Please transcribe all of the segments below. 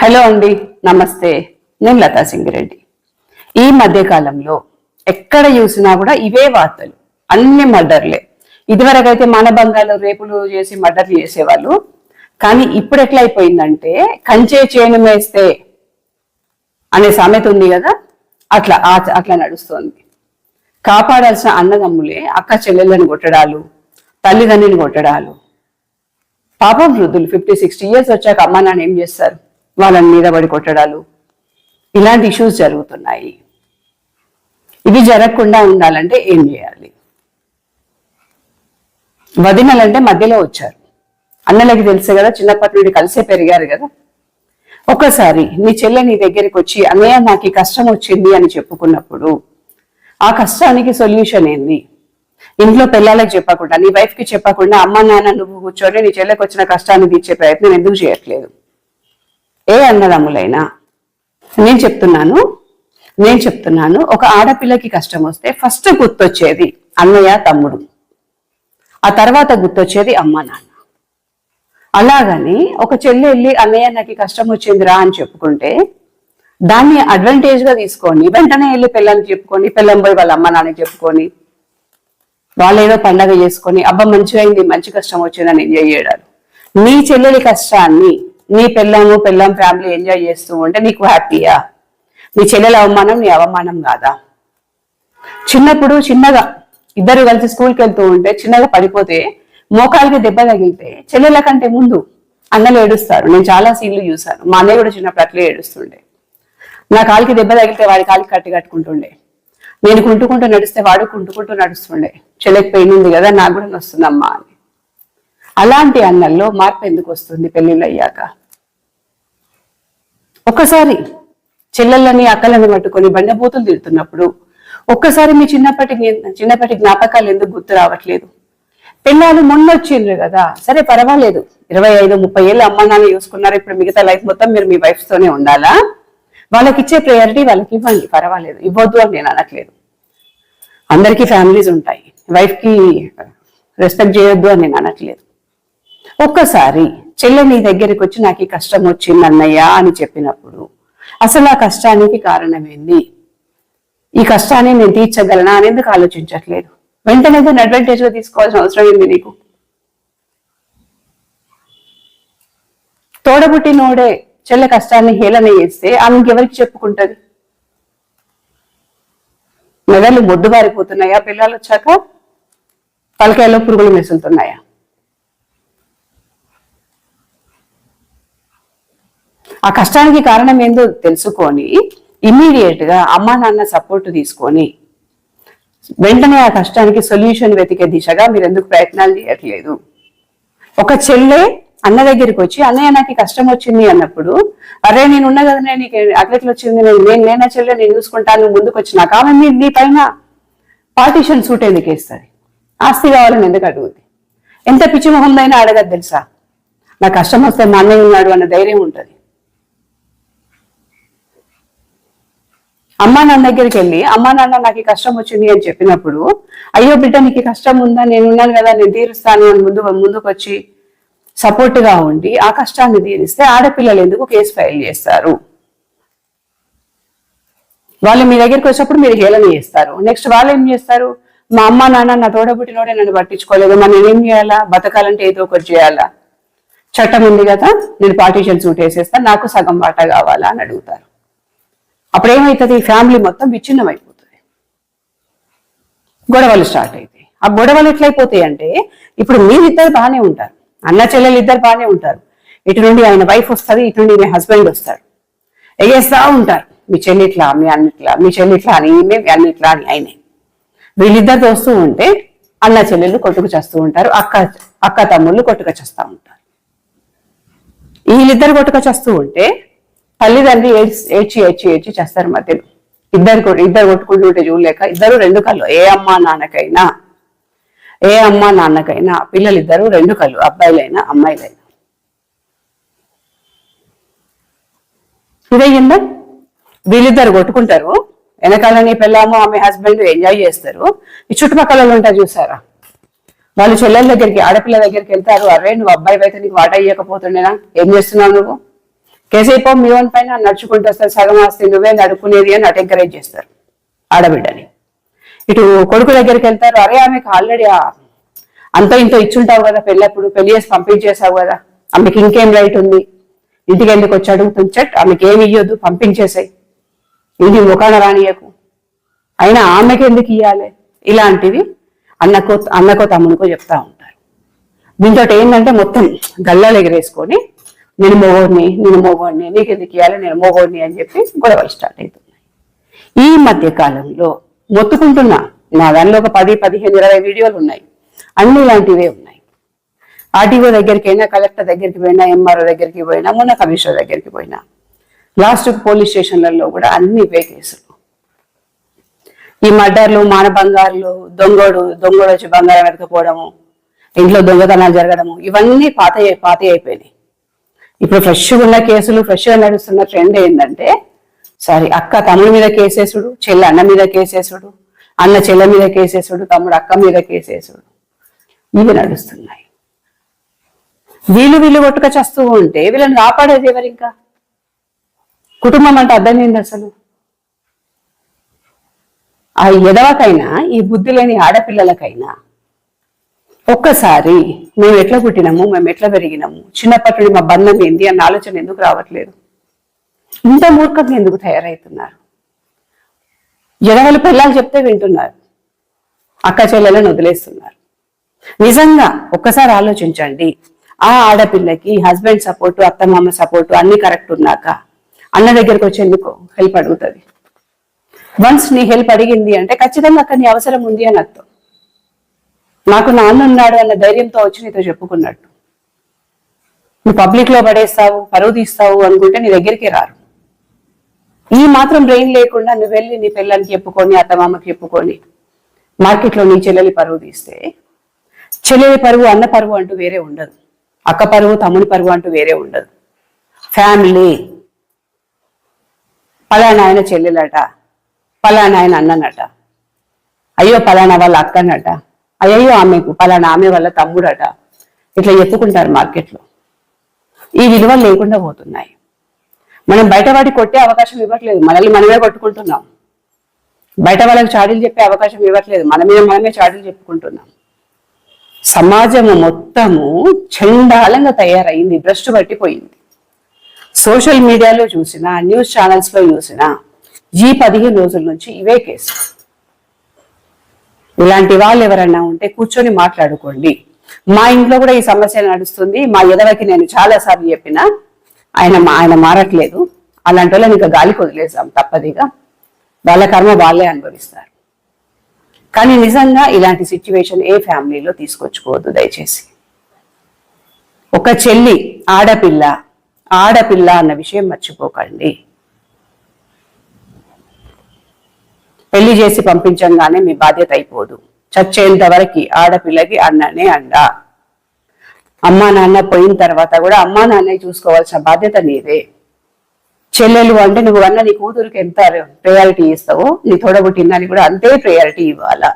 Hello అండి నమస్తే. నేను లతా సింగిరెడ్డి. ఈ మధ్య కాలంలో ఎక్కడ చూసినా కూడా ఇవే వార్తలు అన్ని మర్డర్లే. ఇదివరకైతే మన మానభంగాలు రేపులు చేసి మర్డర్లు చేసేవాళ్ళు. కానీ ఇప్పుడు ఎట్లా అయిపోయిందంటే కంచే చేను మేస్తే అనే సామెత ఉంది కదా? అట్లా ఆ- అట్లా నడుస్తోంది. కాపాడాల్సిన అన్నదమ్ములే అక్క చెల్లెళ్ళని కొట్టడాలు తల్లిదండ్రిని కొట్టడాలు. పాపం వృద్ధులు ఫిఫ్టీ సిక్స్టీ ఇయర్స్ వచ్చాక అమ్మ నాన్న ఏం చేస్తారు? వాళ్ళని మీద పడి కొట్టడాలు. ఇలాంటి ఇష్యూస్ జరుగుతున్నాయి. ఇవి జరగకుండా ఉండాలంటే ఏం చేయాలి? వదినలంటే మధ్యలో వచ్చారు. అన్నలకి తెలుసు కదా చిన్నప్పటి నుండి కలిసే పెరిగారు కదా. ఒక్కసారి నీ చెల్లె నీ దగ్గరికి వచ్చి అన్నయ్య నాకు ఈ కష్టం వచ్చింది అని చెప్పుకున్నప్పుడు ఆ కష్టానికి సొల్యూషన్ ఏంది? ఇంట్లో పిల్లలకు చెప్పకుండా నీ వైఫ్కి చెప్పకుండా అమ్మ నాన్న నువ్వు కూర్చొని నీ చెల్లెకి వచ్చిన కష్టాన్ని తీర్చే ప్రయత్నం ఎందుకు చేయట్లేదు? ఏ అన్నదమ్ములైనా. నేను చెప్తున్నాను నేను చెప్తున్నాను ఒక ఆడపిల్లకి కష్టం వస్తే ఫస్ట్ గుర్తొచ్చేది అన్నయ్య తమ్ముడు. ఆ తర్వాత గుర్తొచ్చేది అమ్మ నాన్న. అలాగని ఒక చెల్లి వెళ్ళి అన్నయ్య నాకు కష్టం వచ్చిందిరా అని చెప్పుకుంటే దాన్ని అడ్వాంటేజ్గా తీసుకొని వెంటనే వెళ్ళి పిల్లల్ని చెప్పుకొని పిల్లం పోయి వాళ్ళ అమ్మ నాన్నకి చెప్పుకొని వాళ్ళు ఏదో పండగ చేసుకొని అబ్బా మంచిగా అయింది మంచి కష్టం వచ్చిందని ఎంజాయ్ చేయడాలు. నీ చెల్లెలి కష్టాన్ని నీ పెళ్ళాము పెళ్ళాం ఫ్యామిలీ ఎంజాయ్ చేస్తూ ఉంటే నీకు హ్యాపీయా నీ చెల్లెల అవమానం నీ అవమానం కాదా? చిన్నప్పుడు చిన్నగా ఇద్దరు కలిసి స్కూల్కి వెళ్తూ ఉంటే చిన్నగా పడిపోతే మోకాలకి దెబ్బ తగిలితే చెల్లెల కంటే ముందు అన్నలు ఏడుస్తారు. నేను చాలా సీన్లు చూశాను. మా అన్నయ్య కూడా చిన్నప్పుడు అట్లే ఏడుస్తుండే. నా కాలికి దెబ్బ తగిలితే వాడి కాలికి కట్టి కట్టుకుంటుండే. నేను కుంటుకుంటూ నడిస్తే వాడు కుంటుకుంటూ నడుస్తుండే. చెల్లెకి పెయిన్ ఉంది కదా నాకు కూడా నొస్తుందమ్మా అని. అలాంటి అన్నంలో మార్పు ఎందుకు వస్తుంది పెళ్ళిళ్ళు అయ్యాక? ఒక్కసారి చెల్లెళ్ళని అక్కలని పట్టుకొని బండబూతులు తిడుతున్నప్పుడు ఒక్కసారి మీ చిన్నప్పటి చిన్నప్పటి జ్ఞాపకాలు ఎందుకు గుర్తు రావట్లేదు? పెళ్ళాలు మొన్న వచ్చిండ్రు కదా సరే పర్వాలేదు. ఇరవై ఐదు ముప్పై ఏళ్ళు అమ్మ నాన్న చూసుకున్నారు ఇప్పుడు మిగతా లైఫ్ మొత్తం మీరు మీ వైఫ్తోనే ఉండాలా? వాళ్ళకి ఇచ్చే ప్రయారిటీ వాళ్ళకి ఇవ్వండి పర్వాలేదు. ఇవ్వద్దు అని నేను అనట్లేదు. అందరికీ ఫ్యామిలీస్ ఉంటాయి. వైఫ్కి రెస్పెక్ట్ చేయొద్దు అని నేను అనట్లేదు. ఒక్కసారి చెల్లె నీ దగ్గరికి వచ్చి నాకు ఈ కష్టం వచ్చింది అన్నయ్య అని చెప్పినప్పుడు అసలు ఆ కష్టానికి కారణమేంది ఈ కష్టాన్ని నేను తీర్చగలనా అని ఎందుకు ఆలోచించట్లేదు? వెంటనే దాన్ని అడ్వాంటేజ్గా తీసుకోవాల్సిన అవసరం ఏంది నీకు? తోడబుట్టినోడే చెల్లె కష్టాన్ని హేళన చేస్తే ఆమెకి ఎవరికి చెప్పుకుంటది? మెదళ్ళు మొద్దుబారిపోతున్నాయా పిల్లలు వచ్చాక తలకాయలో పురుగులు మెసులుతున్నాయా? ఆ కష్టానికి కారణం ఏందో తెలుసుకొని ఇమ్మీడియట్గా అమ్మా నాన్న సపోర్ట్ తీసుకొని వెంటనే ఆ కష్టానికి సొల్యూషన్ వెతికే దిశగా మీరు ఎందుకు ప్రయత్నాలు చేయట్లేదు? ఒక చెల్లె అన్న దగ్గరికి వచ్చి అన్నయ్య నాకు కష్టం వచ్చింది అన్నప్పుడు అరే నేను ఉన్నా కదా నేను నీకు అట్లెట్లు వచ్చింది? నేను నేను నేనా చెల్లె నేను చూసుకుంటాను నువ్వు ముందుకు వచ్చిన ఆమె నీ నీ పైన పార్టీషన్ సూట్ ఎందుకు వేస్తుంది? ఆస్తి కావాలని ఎందుకు అడుగుద్ది? ఎంత పిచ్చి మొహందైనా అడగదు తెలుసా? నా కష్టం వస్తే మా అన్నయ్య ఉన్నాడు అన్న ధైర్యం ఉంటుంది. అమ్మా నాన్న దగ్గరికి వెళ్ళి అమ్మా నాన్న నాకు కష్టం వచ్చింది అని చెప్పినప్పుడు అయ్యో బిడ్డ నీకు కష్టం ఉందా? నేను ఉన్నాను కదా నేను తీరుస్తాను అని ముందు ముందుకు వచ్చి సపోర్ట్గా ఉండి ఆ కష్టాన్ని తీరిస్తే ఆడపిల్లలు ఎందుకు కేసు ఫైల్ చేస్తారు? వాళ్ళు మీ దగ్గరికి వచ్చినప్పుడు మీరు హేళన చేస్తారు. నెక్స్ట్ వాళ్ళు ఏం చేస్తారు? మా అమ్మ నాన్న నా తోడబుట్టినోడే నన్ను పట్టించుకోలేదు. మరి నేనేం చేయాలా? బతకాలంటే ఏదో ఒకటి చేయాలా? చట్టం ఉంది కదా నేను పార్టీషన్ సూట్ వేసేస్తా నాకు సగం వాటా కావాలా అని అడుగుతారు. అప్పుడు ఏమవుతుంది ఫ్యామిలీ మొత్తం విచ్ఛిన్నం అయిపోతుంది గొడవలు స్టార్ట్ అవుతాయి ఆ గొడవలు ఎట్లయిపోతాయి అంటే ఇప్పుడు మీరిద్దరు బాగానే ఉంటారు. అన్న చెల్లెలు ఇద్దరు బాగానే ఉంటారు. ఇటు నుండి ఆయన వైఫ్ వస్తుంది ఇటు నుండి మీ హస్బెండ్ వస్తాడు ఎగేస్తా ఉంటారు. మీ చెల్లిట్లా మీ అన్నిట్లా మీ చెల్లిట్లా అని ఈమె మీ అన్నిట్లా అని ఆయనే. వీళ్ళిద్దరు వస్తూ ఉంటే అన్న చెల్లెళ్ళు కొట్టుకు చేస్తూ ఉంటారు అక్క అక్క తమ్ముళ్ళు కొట్టుకు చేస్తూ ఉంటారు. వీళ్ళిద్దరు కొట్టుకు చేస్తూ ఉంటే తల్లిదండ్రి ఏడ్చి ఏడ్చి ఏడ్చి ఏడ్చి చేస్తారు మధ్యలో. ఇద్దరు ఇద్దరు కొట్టుకుంటుంటే చూడలేక ఇద్దరు రెండు కళ్ళు ఏ అమ్మా నాన్నకైనా ఏ అమ్మా నాన్నకైనా పిల్లలు ఇద్దరు రెండు కళ్ళు అబ్బాయిలైనా అమ్మాయిలైనా. ఇదయ్యిందా వీళ్ళిద్దరు కొట్టుకుంటారు. వెనకాలని పెళ్ళాము ఆమె హస్బెండ్ ఎంజాయ్ చేస్తారు. ఈ చుట్టుపక్కల వాళ్ళు ఉంటారు చూసారా? వాళ్ళు చెల్లెల దగ్గరికి ఆడపిల్ల దగ్గరికి వెళ్తారు. అరే నువ్వు అబ్బాయి అయితే నీకు వాట ఇవ్వకపోతుండేనా ఏం చేస్తున్నావు నువ్వు? కేసీపో మీ ఓన్ పైన నడుచుకుంటూ వస్తారు సగం ఆస్తి నువ్వే నడుపుకునేది అని అటు ఎంకరేజ్ చేస్తారు ఆడబిడ్డని. ఇటు కొడుకు దగ్గరికి వెళ్తారు అరే ఆమెకు ఆల్రెడీ అంత ఇంత ఇచ్చుంటావు కదా పెళ్ళప్పుడు పెళ్ళి చేసి పంపించేసావు కదా ఆమెకి ఇంకేం రైట్ ఉంది? ఇంటికి ఎందుకు వచ్చి అడుగుతుంది? చట్ ఆమెకి ఏమి ఇయ్యొద్దు పంపించేసాయి. ఇది ముఖాన రానియకు. అయినా ఆమెకి ఎందుకు ఇయ్యాలి? ఇలాంటివి అన్నకో అన్నకో తమ్మునికో చెప్తా ఉంటారు. దీంతో ఏంటంటే మొత్తం గల్లాలు ఎగరేసుకొని నేను మోగోడిని నేను మోగోడిని నీకు ఎందుకు ఇవ్వాలి నేను మోగోడిని అని చెప్పి గొడవలు స్టార్ట్ అవుతున్నాయి. ఈ మధ్య కాలంలో మొత్తుకుంటున్నా నా దానిలో ఒక పది పదిహేను ఇరవై వీడియోలు ఉన్నాయి. అన్ని ఇలాంటివే ఉన్నాయి. ఆర్టీఓ దగ్గరికి అయినా కలెక్టర్ దగ్గరికి పోయినా ఎంఆర్ఓ దగ్గరికి పోయినా మొన్న కమిషనర్ దగ్గరికి పోయినా లాస్ట్ పోలీస్ స్టేషన్లలో కూడా అన్ని ఇవే కేసులు. ఈ మర్డర్లు మానభంగారులు దొంగోడు దొంగోడు వచ్చి బంగారం వెతకపోవడము ఇంట్లో దొంగతనాలు జరగడము ఇవన్నీ పాత పాత అయిపోయినాయి. ఇప్పుడు ఫ్రెష్గా ఉన్న కేసులు ఫ్రెష్గా నడుస్తున్న ట్రెండ్ ఏంటంటే సారీ అక్క తమ్ముడి మీద కేసేసుడు చెల్లి అన్న మీద కేసేసుడు అన్న చెల్లె మీద కేసేసుడు తమ్ముడు అక్క మీద కేసేసుడు ఇవి నడుస్తున్నాయి. వీళ్ళు వీళ్ళు కొట్టుక చేస్తూ ఉంటే వీళ్ళని కాపాడేది ఎవరు ఇంకా? కుటుంబం అంటే అర్థం ఏంది అసలు? ఆ ఎదవకైనా ఈ బుద్ధి లేని ఆడపిల్లలకైనా ఒక్కసారి మేము ఎట్లా పుట్టినాము మేము ఎట్లా పెరిగినాము చిన్నప్పటి నుండి మా బంధం ఏంది అన్న ఆలోచన ఎందుకు రావట్లేదు? ఇంత మూర్ఖంగా ఎందుకు తయారవుతున్నారు ఎడవలు పిల్లలు చెప్తే వింటున్నారు అక్క చెల్లెలను వదిలేస్తున్నారు. నిజంగా ఒక్కసారి ఆలోచించండి ఆ ఆడపిల్లకి హస్బెండ్ సపోర్టు అత్తమామ సపోర్టు అన్ని కరెక్ట్ ఉన్నాక అన్న దగ్గరికి వచ్చేందుకు హెల్ప్ అడుగుతుంది? వన్స్ నీ హెల్ప్ అడిగింది అంటే ఖచ్చితంగా అక్కడ నీ అవసరం ఉంది అని అర్థం నాకు నాన్న ఉన్నాడు అన్న ధైర్యంతో వచ్చి నీతో చెప్పుకున్నట్టు నువ్వు పబ్లిక్లో పడేస్తావు పరువు తీస్తావు అనుకుంటే నీ దగ్గరికి రారు. ఈ మాత్రం బ్రెయిన్ లేకుండా నువ్వు వెళ్ళి నీ పిల్లలకి చెప్పుకొని అత్తమామకి చెప్పుకొని మార్కెట్లో నీ చెల్లెలి పరువు తీస్తే చెల్లెలి పరువు అన్న పరువు అంటూ వేరే ఉండదు. అక్క పరువు తమ్ముని పరువు అంటూ వేరే ఉండదు. ఫ్యామిలీ. పలానా ఆయన చెల్లెలట పలానా ఆయన అన్ననట. అయ్యో పలానా వాళ్ళ అక్కనట. అయ్యో ఆమెకు పలానా ఆమె వల్ల తమ్ముడట. ఇట్లా చెప్పుకుంటారు మార్కెట్లో. ఈ విలువలు లేకుండా పోతున్నాయి. మనం బయట కొట్టే అవకాశం ఇవ్వట్లేదు. మనల్ని మనమే కొట్టుకుంటున్నాం. బయట వాళ్ళకి చాడీలు చెప్పే అవకాశం ఇవ్వట్లేదు. మన మీద మనమే చాడీలు చెప్పుకుంటున్నాం. సమాజము మొత్తము చండాలంగా తయారైంది భ్రష్టు పట్టిపోయింది. సోషల్ మీడియాలో చూసినా న్యూస్ ఛానల్స్లో చూసినా ఈ పదిహేను రోజుల నుంచి ఇవే కేసు ఇలాంటి వాళ్ళు ఎవరన్నా ఉంటే కూర్చొని మాట్లాడుకోండి. మా ఇంట్లో కూడా ఈ సమస్య నడుస్తుంది. మా ఎదవకి నేను చాలా సార్లు చెప్పిన ఆయన మా- ఆయన మారట్లేదు. అలాంటి వాళ్ళని ఇంకా గాలికి వదిలేసాం తప్పదిగా. వాళ్ళ కర్మ వాళ్ళే అనుభవిస్తారు. కానీ నిజంగా ఇలాంటి సిచ్యువేషన్ ఏ ఫ్యామిలీలో తీసుకొచ్చుకోవద్దు దయచేసి. ఒక చెల్లి ఆడపిల్ల ఆడపిల్ల అన్న విషయం మర్చిపోకండి. పెళ్ళి చేసి పంపించంగానే మీ బాధ్యత అయిపోదు. చచ్చేంత వరకు ఆడపిల్లకి అన్ననే అండ. అమ్మా నాన్న పోయిన తర్వాత కూడా అమ్మా నాన్న చూసుకోవాల్సిన బాధ్యత నీదే. చెల్లెలు అంటే నువ్వు అన్న నీ కూతురికి ఎంత ప్రయారిటీ ఇస్తావో నీ తోడబుట్టిందని కూడా అంతే ప్రయారిటీ ఇవ్వాలా.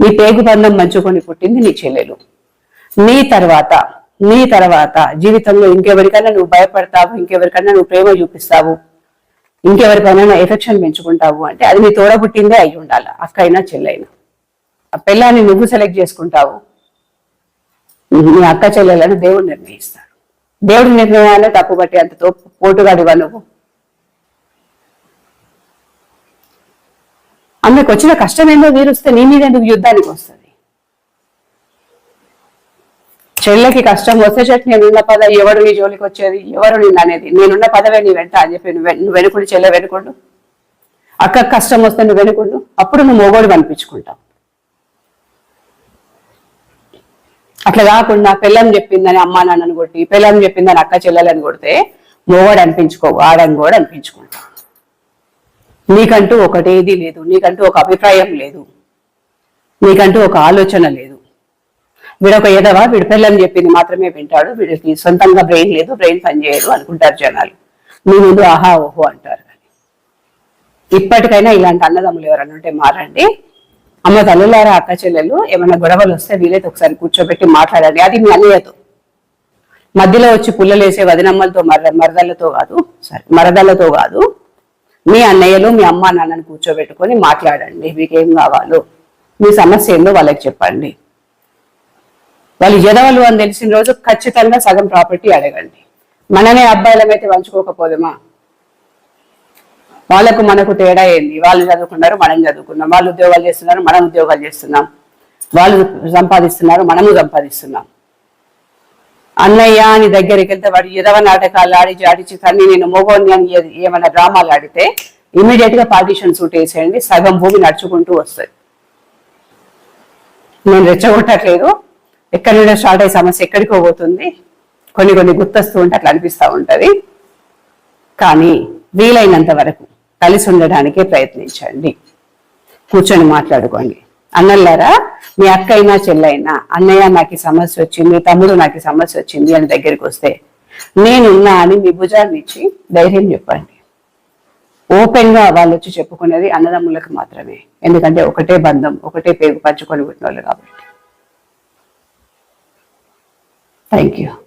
నీ పేగు బంధం మంచుకొని పుట్టింది నీ చెల్లెలు. నీ తర్వాత నీ తర్వాత జీవితంలో ఇంకెవరికైనా నువ్వు భయపడతావు ఇంకెవరికైనా నువ్వు ప్రేమ చూపిస్తావు. ఇంకెవరికైనా ఎఫెక్షన్ పెంచుకుంటావు అంటే అది నీ తోడబుట్టిందే అయి ఉండాలి. అక్క అయినా చెల్లైనా. ఆ పిల్లాన్ని నువ్వు సెలెక్ట్ చేసుకుంటావు. నీ అక్క చెల్లెలను దేవుడు నిర్ణయిస్తాడు. దేవుడి నిర్ణయాన్ని తప్పు బట్టి అంతతో పోటుగాడివా నువ్వు? ఆమెకు వచ్చిన కష్టం ఏందో వీరుస్తే నీ మీద ఎందుకు యుద్ధానికి వస్తుంది? చెల్లెకి కష్టం వస్తే చెట్టు నేనున్న పద ఎవడు నీ జోలికి వచ్చేది? ఎవరు నిన్న అనేది? నేనున్న పదవే నీ వెంట అని చెప్పి నువ్వు వెనుకుడు చెల్లె వెనుకుండు. అక్క కష్టం వస్తే నువ్వు వెనుకుండు. అప్పుడు నువ్వు మొగోడు అనిపించుకుంటావు. అట్లా కాకుండా పిల్లం చెప్పిందని అమ్మా నాన్నని కొట్టి పిల్లం చెప్పిందని అక్క చెల్లెలని కొడితే మొగోడు అనిపించుకో ఆడని కూడా అనిపించుకుంటావు. నీకంటూ ఒకటేది లేదు నీకంటూ ఒక అభిప్రాయం లేదు నీకంటూ ఒక ఆలోచన లేదు. వీడొక ఎదవా వీడి పిల్లలు చెప్పింది మాత్రమే వింటాడు వీడికి సొంతంగా బ్రెయిన్ లేదు బ్రెయిన్ పనిచేయదు అనుకుంటారు జనాలు. మీ ముందు ఆహా ఓహో అంటారు ఇప్పటికైనా ఇలాంటి అన్నదమ్ములు ఎవరన్నా ఉంటే మారండి. అమ్మ తల్లులారా అక్క చెల్లెలు ఏమైనా గొడవలు వస్తే వీలైతే ఒకసారి కూర్చోబెట్టి మాట్లాడండి. అది మీ అన్నయ్యతో. మధ్యలో వచ్చి పుల్లలేసే వదినమ్మలతో మర మరదళ్ళతో కాదు సరే మరదళ్ళతో కాదు. మీ అన్నయ్యలు మీ అమ్మ నాన్నని కూర్చోబెట్టుకొని మాట్లాడండి. మీకేం కావాలో మీ సమస్య ఏందో వాళ్ళకి చెప్పండి. వాళ్ళు ఎదవలు అని తెలిసిన రోజు ఖచ్చితంగా సగం ప్రాపర్టీ అడగండి. మననే అబ్బాయిలమైతే వంచుకోకపోదమా వాళ్ళకు మనకు తేడా ఏంది? వాళ్ళు చదువుకున్నారు మనం చదువుకున్నాం. వాళ్ళు ఉద్యోగాలు చేస్తున్నారు మనం ఉద్యోగాలు చేస్తున్నాం. వాళ్ళు సంపాదిస్తున్నారు మనము సంపాదిస్తున్నాం. అన్నయ్య అని దగ్గరికి వెళ్తే వాడు ఎదవ నాటకాలు ఆడి జాడిచి తన్ని నేను మోగోని అని ఏమైనా డ్రామాలు ఆడితే ఇమీడియట్గా పార్టీషన్ సూట్ వేసేయండి సగం భూమి నడుచుకుంటూ వస్తుంది. నేను రెచ్చగొట్టట్లేదు. ఎక్కడి నుండి స్టార్ట్ అయ్యే సమస్య ఎక్కడికో పోతుంది. కొన్ని కొన్ని గుర్తొస్తూ ఉంటే అట్లా అనిపిస్తూ ఉంటుంది. కానీ వీలైనంత వరకు కలిసి ఉండడానికే ప్రయత్నించండి. కూర్చొని మాట్లాడుకోండి. అన్నల్లారా మీ అక్క అయినా చెల్లైనా అన్నయ్య నాకు సమస్య వచ్చింది తమ్ముడు నాకు సమస్య వచ్చింది అని దగ్గరికి వస్తే నేనున్నా అని మీ భుజాన్ని ఇచ్చి ధైర్యం చెప్పండి. ఓపెన్గా వాళ్ళు వచ్చి చెప్పుకునేది అన్నదమ్ములకు మాత్రమే. ఎందుకంటే ఒకటే బంధం ఒకటే పేరు పంచుకొని పుట్టిన వాళ్ళు కాబట్టి. Thank you.